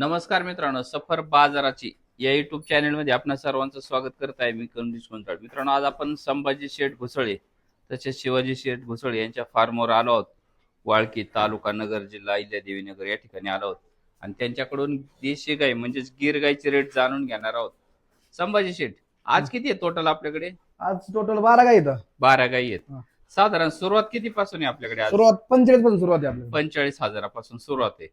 नमस्कार मित्रांनो सफर बाजाराची या युट्यूब चॅनलमध्ये आपणा सर्वांचं स्वागत करत आहे मी करुणेश कोंचाळ मित्रांनो आज आपण संभाजी शेठ घुसळे तसेच शिवाजी शेठ घुसळे यांच्या फार्मवर आलो आहोत. वाळकी तालुका नगर जिल्हा अहिल्यादेवी नगर या ठिकाणी आलो आहोत. आणि त्यांच्याकडून देशी गाय म्हणजेच गिर गायचे रेट जाणून घेणार आहोत. संभाजी शेठ आज किती आहे टोटल आपल्याकडे? आज टोटल बारा काय येतं बारा गायी आहेत. साधारण सुरुवात किती पासून आहे आपल्याकडे आज? सुरुवात पंचेचाळीसपासून सुरुवात आहे आपल्याला पंचेचाळीस हजारापासून सुरुवात आहे.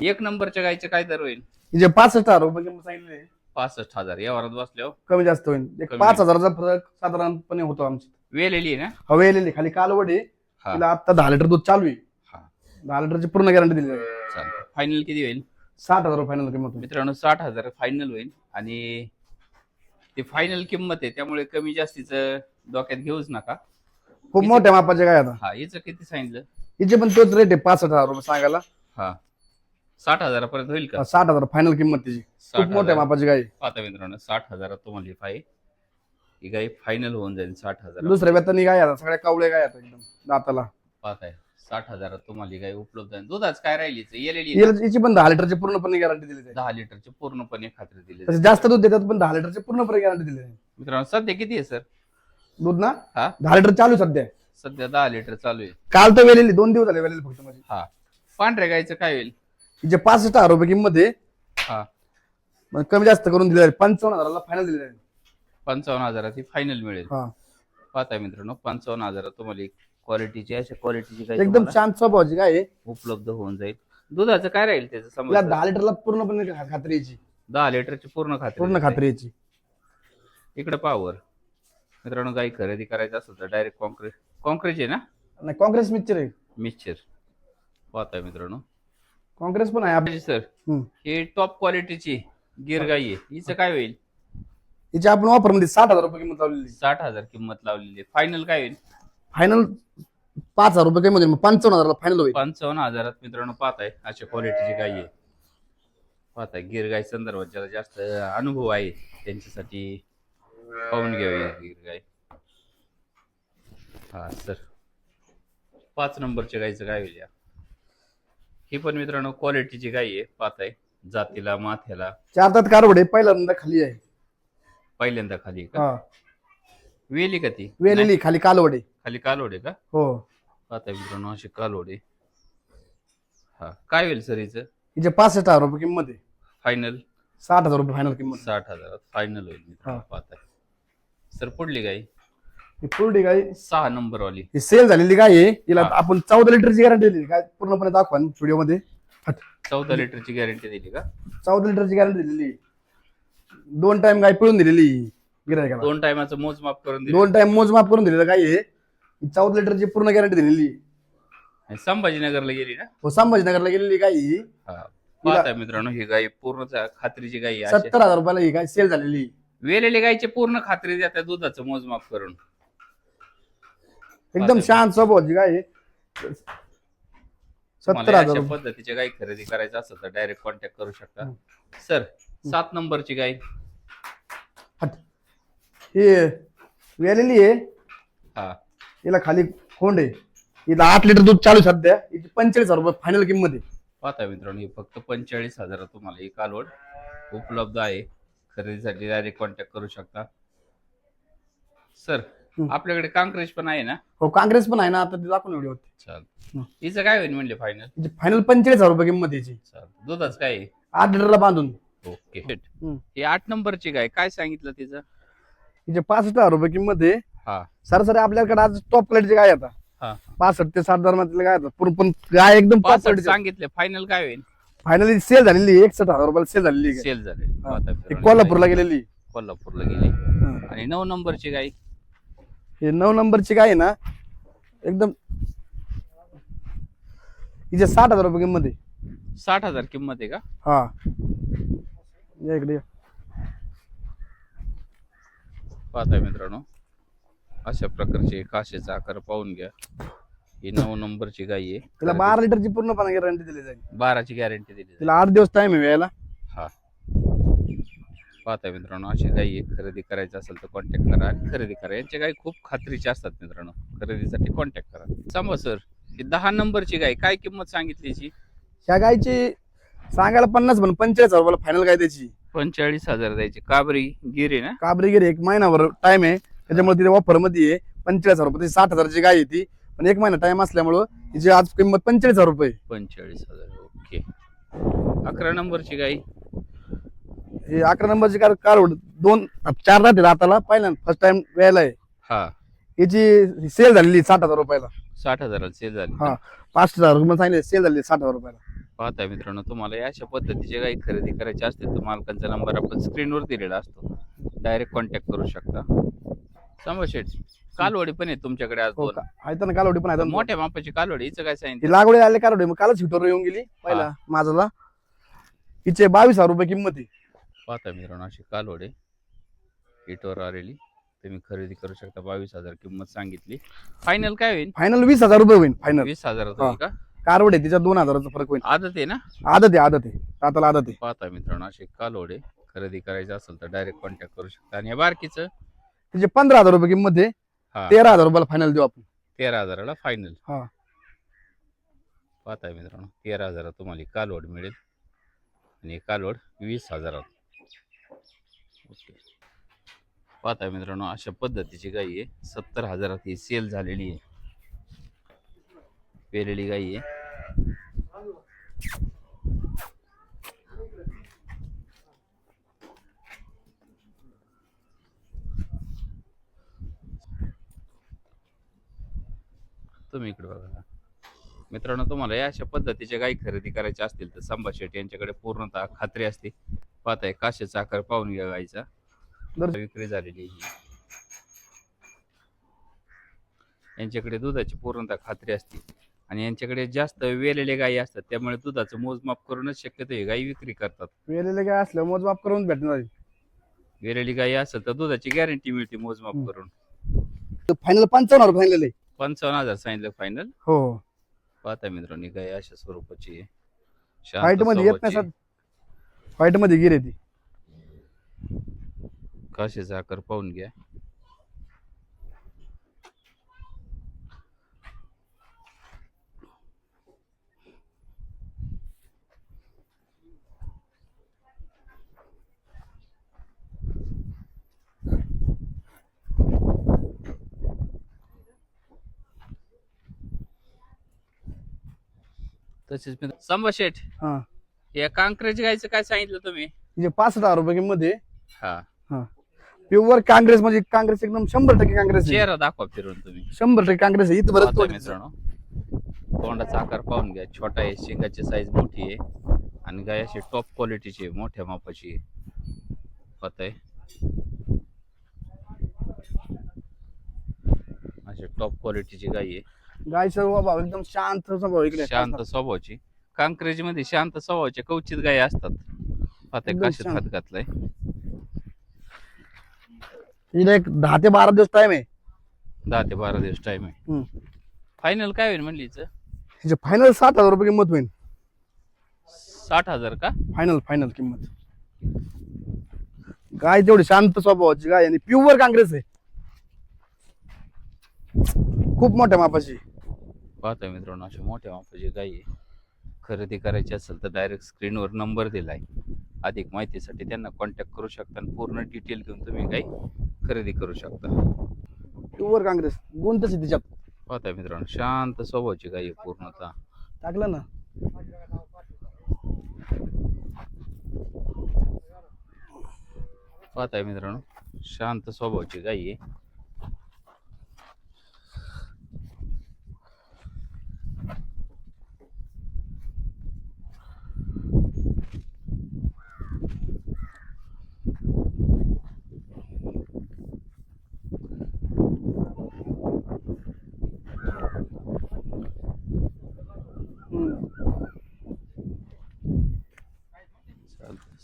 एक नंबरच्या गायचे काय दर होईल? जे पासष्ट हजार रुपये किंमत सांगितले. पासष्ट हजार. या वरात बसल्यावर कमी जास्त होईल. एक कमी. पाच हजाराचा फरक साधारणपणे होतो आमची. वेलेली आहे ना? हवेलेली खाली कालवडी. हा. तिला आता दहा लिटर दूध चालू आहे. हा. दहा लिटरची पूर्ण गॅरंटी दिली चालेल. फायनल किती होईल? साठ हजार फायनल किंमत होईल. मित्रांनो साठ हजार फायनल होईल. आणि ती फायनल किंमत आहे त्यामुळे कमी जास्तीचं डोक्यात घेऊच नका. खूप मोठ्या मापाचे काय आता. हा हिचं किती सांगितलं? हिचे पण तोच रेट आहे पासष्ट हजार रुपये सांगायला. हा. साठ हजारापर्यंत होईल का? साठ हजार फायनल किंमत तिची. साठ खूप मोठ्या हजार. मापाची गाय आहे. पाहता मित्रांनो साठ हजारात तुम्हाला ही फाय. ही गाई फायनल होऊन जाईल साठ हजार. दुसऱ्या वेतनी गाय आता सगळ्या कावळे गाय आता एकदम दाताला. पाहताय साठ हजारात तुम्हाला ही गाय उपलब्ध आहे. दुधाच काय राहिली येलेली हिला- हिची पण दहा लिटरची पूर्णपणे गॅरंटी दिली जाईल. दहा लिटरची पूर्णपणे खात्री दिली तसे जास्त दूध देतात पण दहा लिटरची पूर्णपणे गॅरंटी दिली जाईल. मित्रांनो सध्या किती आहे सर? दूध ना? हा? दहा लिटर चालू आहे सध्या. सध्या दहा लिटर चालू आहे. काल तर वेलेली दोन दिवस झाले वेलेली फक्त माझी. हा. पांढऱ्या गायचं काय होईल? तिचे पासष्ट हजार रुपये किंमत आहे हा. मग कमी जास्त करून दिले जाईल पंचावन्न हजाराला फायनल दिले जाईल पंचावन्न हजारात ही फायनल मिळेल. हा. पाहताय मित्रांनो पंचावन्न हजारात तुम्हाला क्वालिटीची अशा क्वालिटीची काही एकदम तुम्हाला शांत स्वभावाची काय आहे? उपलब्ध होऊन जाईल. दुधाचं काय राहील त्याचं समजा दहा लिटरला पूर्णपणे खा- खात्री यायची दहा लिटरची पूर्ण खात्री पूर्ण. खात्री यायची इकडे पावर मित्रांनो गाई खरेदी करायचं असेल तर डायरेक्ट कॉन्क्रीट कॉन्क्रीट आहे ना? नाही काँग्रेस मिक्सचर आहे. मिक्सचर पाहताय मित्रांनो. काँग्रेस पण आहे. आपली सर हम्म. ही टॉप क्वालिटीची गिर गाई आहे. हिचं काय होईल? हिची आपण ऑफरमध्ये साठ हजार रुपये किंमत लावलेली साठ हजार किंमत लावलेली फायनल काय होईल? फायनल पाच हजार रुपये किंमत. मग पंचावन्न हजाराला फायनल होईल. पंचावन्न हजारात मित्रांनो पाहताय अशा क्वालिटीची गाई आहे. पाहताय गिर गाय संदर्भात ज्याला जास्त अनुभव आहे त्यांच्यासाठी. पाहून घ्यावी गिर गाय हा सर. पाच नंबरच्या गायचं काय होईल या? ही पण मित्रांनो क्वालिटीची गाय आहे पाहताय जातीला माथ्याला. चार तात कारवडे पहिल्यांदा खाली आहे. पहिल्यांदा खाली का? हा. वेली का ती? वेलेली खाली कालवडे खाली कालोडे का? हो. पाहताय मित्रांनो अशी कालोडे हा. काय होईल सर हिचं? हिचे पासष्ट हजार रुपये किंमत आहे. फायनल साठ हजार रुपये फायनल किंमत साठ हजारात फायनल होईल मित्रांनो हा. पाहताय सर पुढली गाई? ही पुरडी गाय सहा नंबर वाली ही सेल झालेली गाय आहे हिला हा. आपण चौदा लिटरची गॅरंटी दिली. काय पूर्णपणे दाखवा व्हिडिओमध्ये. चौदा लिटरची गॅरंटी दिली का? चौदा लिटरची गॅरंटी दिलेली. दोन टाइम गाय पिळून दिलेली. गिरायकाला. दोन टायमाचं मोजमाप करून दिली. दोन टाइम मोजमाप करून दिलेलं गाय आहे चौदा लिटरची पूर्ण गॅरंटी दिलेली. आणि संभाजीनगरला गेली ना? हो संभाजीनगरला गेलेली गाय ही? हा. पाहताय मित्रांनो ही गाय पूर्ण खात्रीची गाई आहे. अशी. सत्तर हजार रुपयाला ही गाय सेल झालेली. वेलेली गायचे पूर्ण खात्री देतात दुधाचं मोजमाप करून. एकदम. शांत स्वभावाची गाय आहे. सत्तर हजार. रुपये पद्धतीच्या गाई खरेदी करायचं असेल तर डायरेक्ट कॉन्टॅक्ट करू शकता. सर सात नंबरची गाय. हट. ही वेलेली आहे. हा. हिला खाली खोंड आहे. हिला आठ लिटर दूध चालू आहे सध्या. हिची पंचेचाळीस हजार रुपये फायनल किंमत आहे. पाहता मित्रांनो ही फक्त पंचेचाळीस हजारात तुम्हाला ही कालवड उपलब्ध आहे. खरेदीसाठी डायरेक्ट कॉन्टॅक्ट करू शकता. सर. आपल्याकडे कांक्रेज पण आहे ना? हो काँग्रेस पण आहे ना आता ते दाखवून चाल हम्म. हिचं काय होईल म्हणले फायनल फायनल पंचेचाळीस हजार रुपये किंमत चाल दुधाच काय आहे? आठ लिटरला बांधून. ओके. हम्म. ही आठ नंबरची गाय काय सांगितलं तिचं? हिचे पासष्ट हजार रुपये किंमत आहे. हा. सरासरी आपल्याकडे आज टॉप क्वालिटीची गाय आता. हा. पासष्ट ते हजारमध्ये गाय आता. पूर्ण पण गाय एकदम पासष्ट सांगितले. फायनल काय होईल? फायनली सेल झालेली आहे, एकसष्ट हजार रुपयाला सेल झालेली आहे. सेल झाले हा. कोल्हापूरला गेलेली कोल्हापूरला गेली. आणि नऊ नंबरची गाय? हे नऊ नंबरची गाय आहे ना एकदम हिचे साठ हजार रुपये किंमत आहे. साठ हजार किंमत आहे का? हा. या इकडे या. पाहताय मित्रांनो अशा प्रकारचे काशेचा आकार पाहून घ्या. ही नऊ नंबरची गाय तिला आहे बारा लिटरची पूर्णपणे गॅरंटी दिली जाईल. बाराची गॅरंटी दिली. तिला आठ दिवस टाइम आहे यायला पाहताय मित्रांनो अशी गाई. खरेदी करायचं असेल तर कॉन्टॅक्ट करा आणि खरेदी करा. यांच्या गाई खूप खात्रीच्या असतात मित्रांनो खरेदीसाठी कॉन्टॅक्ट करा. सांगा सर ही दहा नंबरची गाय काय किंमत सांगितली हिची? ह्या गायची सांगायला पन्नास पण पंचेचाळीस हजार रुपयाला फायनल काय त्याची. पंचेचाळीस हजार द्यायची. काबरी गिरी ना? काबरीगिरी एक महिनाभर टाइम आहे त्याच्यामुळे तिथे ऑफरमध्ये आहे पंचेचाळीस हजार रुपये. साठ हजारची गाय आहे ती पण एक महिना टाइम असल्यामुळं तिची आज किंमत पंचेचाळीस हजार रुपये. पंचेचाळीस हजार ओके अकरा नंबरची गाई हे अकरा नंबरची कार कार दोन चार राहते दाताला. पहिल्या फर्स्ट टाइम वेळेला आहे. हा. याची सेल झालेली साठ हजार रुपयाला. साठ हजाराला सेल झाली. हा. पाच हजार रुपये सांगितले सेल झाली साठ हजार रुपयाला. पाहताय मित्रांनो तुम्हाला या अशा पद्धतीचे काही खरेदी करायचे असतील तर मालकांचा नंबर आपण स्क्रीनवर दिलेला असतो. डायरेक्ट कॉन्टॅक्ट करू शकता. संभाषेट कालवडी पण आहे तुमच्याकडे आज हो दोन. का? आहे तर कालवडी पण आहे. मोठ्या मापाची कालवडी हिचं काय सांगितलं? ही लागवडी आले कालवडी. मग कालच हिटवर येऊन गेली पहिला माझाला. हिचे बावीस हजार रुपये किंमत आहे. पाहता मित्रांनो अशी कालवडे. हिटवर आलेली. तुम्ही खरेदी करू शकता. बावीस हजार किंमत सांगितली. फायनल काय होईल? फायनल वीस हजार रुपये होईल फायनल वीस हजारात होईल का? कारवड आहे तिच्या दोन हजाराचा फरक होईल. आदत आहे ना? आदत आहे आदत आहे. दाताला आदत आहे. पाहता मित्रांनो असे कालवडे. खरेदी करायचे असेल तर डायरेक्ट कॉन्टॅक्ट करू शकता. आणि या बारकीचं? तिचे पंधरा हजार रुपये किंमत आहे. हा. तेरा हजार रुपयाला फायनल देऊ आपण. तेरा हजाराला फायनल हा. पाहताय मित्रांनो तेरा हजारात तुम्हाला ही कालवड मिळेल. आणि ही कालवड वीस हजारात. ओके पाहता मित्रांनो अशा पद्धतीची गाई आहे. सत्तर हजारात ही सेल झालेली आहे. पेलेली गाई आहे. तुम्ही इकडे बघा. मित्रांनो तुम्हाला या अशा पद्धतीच्या गाई खरेदी करायच्या असतील तर संभाषेट यांच्याकडे पूर्णतः खात्री असते. पाहताय काशेचा आकार पाहून घ्या बरं. विक्री झालेली आहे ही. यांच्याकडे दुधाची पूर्णतः खात्री असते आणि यांच्याकडे जास्त वेलेले गायी असतात त्यामुळे दुधाचं मोजमाप करूनच शक्यतो हे गायी विक्री करतात वेळेला काय असलं मोजमाप करून भेटणार वेलेली गायी असेल तर दुधाची गॅरंटी मिळते मोजमाप. करून फायनल पंचावन्न हजार फायनल आहे पंचावन्न हजार सांगितलं फायनल हो हो पाहता मित्रांनो गाय अशा स्वरूपाची आहे. शांत मध्ये येत नाही स्वभावाची. सर व्हाईटमध्ये गिर आहे ती. काशीचा आकार पाहून घ्या. तसेच मित्र संभा शेठ. हा. या कांक्रेज गायचं काय सांगितलं तुम्ही? तिचे पासष्ट हजार रुपये किंमत आहे. हा. प्युअर काँग्रेस म्हणजे काँग्रेस एकदम शंभर टक्के काँग्रेस आहे. चेहरा दाखवा फिरून तुम्ही. शंभर टक्के काँग्रेस आहे. इथं पाहताय आहे. मित्रांनो. तोंडाचा आकार पाहून घ्या. छोटा आहे शेंगाची साईज मोठी आहे. आणि गाय अशी टॉप क्वालिटीची आहे मोठ्या मापाची आहे. पाहताय अशी टॉप क्वालिटीची गाय आहे. गाय सर्व भाव एकदम शांत स्वभाव इकडे. शांत स्वभावाची. कांक्रेजमध्ये शांत स्वभावाच्या कवचित गायी असतात. पाहताय एकदम कशात शांत. हात घातलाय. हिला एक दहा ते बारा दिवस टाइम आहे. दहा ते बारा दिवस टाइम आहे. हम्म. फायनल काय होईल म्हणली हिचं? हिचे फायनल साठ हजार रुपये किंमत होईल. साठ हजार का? फायनल फायनल किंमत. गाय तेवढी शांत स्वभावाची गाय आणि प्युअर काँग्रेस आहे. खूप मोठ्या मापाची. पाहता मित्रांनो अशा मोठ्या मापाची गाई आहे. खरेदी करायची असेल तर डायरेक्ट स्क्रीनवर नंबर दिलाय. अधिक माहितीसाठी त्यांना कॉन्टॅक्ट करू शकता आणि पूर्ण डिटेल घेऊन तुम्ही गाई खरेदी करू शकता. प्युअर काँग्रेस. तशी तिच्यात पाहता मित्रांनो शांत स्वभावाची गाई आहे पूर्णतः. टाकलं ना. पाहताय मित्रांनो शांत स्वभावाची गाई आहे.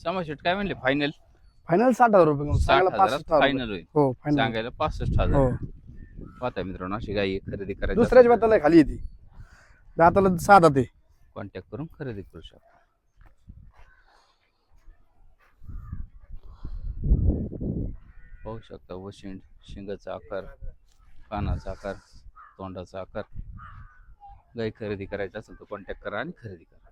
समाशेट काय म्हणले? फायनल फायनल साठ हजार रुपये. साठ सांगायला हजारात पासष्ट हजार रुपये. फायनल होईल हो फायनल सांगायला पासष्ट हो. हजार पाहताय मित्रांनो अशी गाई. खरेदी करायची दुसऱ्याच्या बेताला खाली येते. दाताला साधा ते. कॉन्टॅक्ट करून खरेदी करू शकता. पाहू शकता वशिंड शिंगाचा आकार कानाचा आकार तोंडाचा आकार. गाई खरेदी करायचा असेल तर कॉन्टॅक्ट करा आणि खरेदी करा.